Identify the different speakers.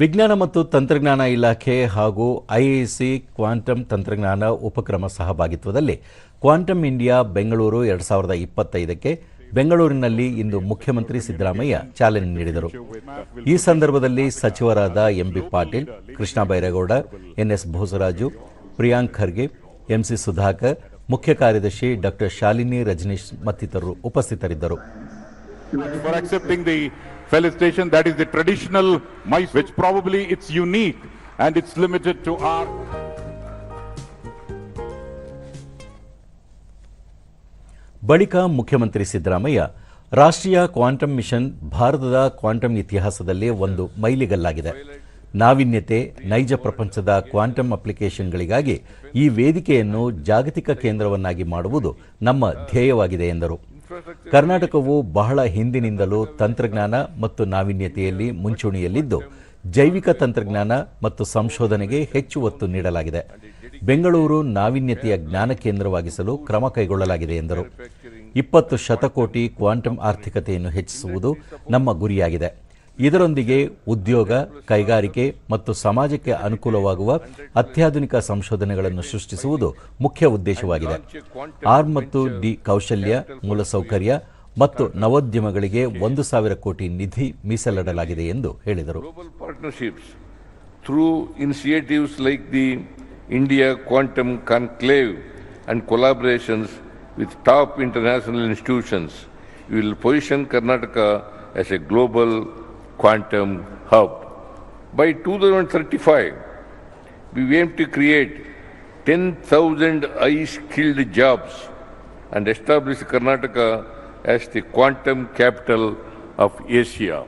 Speaker 1: ವಿಜ್ಞಾನ ಮತ್ತು ತಂತ್ರಜ್ಞಾನ ಇಲಾಖೆ ಹಾಗೂ ಐಐಸಿ ಕ್ವಾಂಟಮ್ ತಂತ್ರಜ್ಞಾನ ಉಪಕ್ರಮ ಸಹಭಾಗಿತ್ವದಲ್ಲಿ ಕ್ವಾಂಟಮ್ ಇಂಡಿಯಾ ಬೆಂಗಳೂರು ಎರಡು ಸಾವಿರದ ಇಪ್ಪತ್ತೈದಕ್ಕೆ ಬೆಂಗಳೂರಿನಲ್ಲಿ ಇಂದು ಮುಖ್ಯಮಂತ್ರಿ ಸಿದ್ದರಾಮಯ್ಯ ಚಾಲನೆ ನೀಡಿದರು. ಈ ಸಂದರ್ಭದಲ್ಲಿ ಸಚಿವರಾದ MB Patil, Krishna Byregowda NS Bhosaraju Priyank Kharge MC Sudhakar, ಮುಖ್ಯ ಕಾರ್ಯದರ್ಶಿ ಡಾಕ್ಟರ್ ಶಾಲಿನಿ ರಜನೀಶ್ ಮತ್ತಿತರರು ಉಪಸ್ಥಿತರಿದ್ದರು.
Speaker 2: For accepting the felicitation. That is the traditional mice, which probably it's unique and it's limited to our.
Speaker 1: ಬಳಿಕ ಮುಖ್ಯಮಂತ್ರಿ ಸಿದ್ದರಾಮಯ್ಯ ರಾಷ್ಟ್ರೀಯ ಕ್ವಾಂಟಮ್ ಮಿಷನ್ ಭಾರತದ quantum ಇತಿಹಾಸದಲ್ಲೇ ಒಂದು ಮೈಲಿಗಲ್ಲಾಗಿದೆ ನಾವೀನ್ಯತೆ ನೈಜ ಪ್ರಪಂಚದ ಕ್ವಾಂಟಮ್ ಅಪ್ಲಿಕೇಶನ್ಗಳಿಗಾಗಿ ಈ ವೇದಿಕೆಯನ್ನು ಜಾಗತಿಕ ಕೇಂದ್ರವನ್ನಾಗಿ ಮಾಡುವುದು ನಮ್ಮ ಧ್ಯೇಯವಾಗಿದೆ ಎಂದರು ಕರ್ನಾಟಕವು ಬಹಳ ಹಿಂದಿನಿಂದಲೂ ತಂತ್ರಜ್ಞಾನ ಮತ್ತು ನಾವೀನ್ಯತೆಯಲ್ಲಿ ಮುಂಚೂಣಿಯಲ್ಲಿದ್ದು, ಜೈವಿಕ ತಂತ್ರಜ್ಞಾನ ಮತ್ತು ಸಂಶೋಧನೆಗೆ ಹೆಚ್ಚು ಒತ್ತು ನೀಡಲಾಗಿದೆ. ಬೆಂಗಳೂರು ನಾವೀನ್ಯತೆಯ ಜ್ಞಾನ ಕೇಂದ್ರವಾಗಿಸಲು ಕ್ರಮ ಕೈಗೊಳ್ಳಲಾಗಿದೆ ಎಂದರು. ಇಪ್ಪತ್ತು ಶತಕೋಟಿ ಕ್ವಾಂಟಮ್ ಆರ್ಥಿಕತೆಯನ್ನು ಹೆಚ್ಚಿಸುವುದು ನಮ್ಮ ಗುರಿಯಾಗಿದೆ. ಇದರೊಂದಿಗೆ ಉದ್ಯೋಗ, ಕೈಗಾರಿಕೆ ಮತ್ತು ಸಮಾಜಕ್ಕೆ ಅನುಕೂಲವಾಗುವ ಅತ್ಯಾಧುನಿಕ ಸಂಶೋಧನೆಗಳನ್ನು ಸೃಷ್ಟಿಸುವುದು ಮುಖ್ಯ ಉದ್ದೇಶವಾಗಿದೆ. ಆರ್ ಮತ್ತು ಡಿ ಕೌಶಲ್ಯ, ಮೂಲಸೌಕರ್ಯ ಮತ್ತು ನವೋದ್ಯಮಗಳಿಗೆ ಒಂದು ಸಾವಿರ ಕೋಟಿ ನಿಧಿ ಮೀಸಲಿಡಲಾಗಿದೆ ಎಂದು ಹೇಳಿದರು.
Speaker 3: Through initiatives like the India quantum conclave and collaborations with top international institutions will position Karnataka as a global quantum hub. By 2035, we aim to create 10,000 high-skilled jobs and establish Karnataka as the quantum capital of Asia.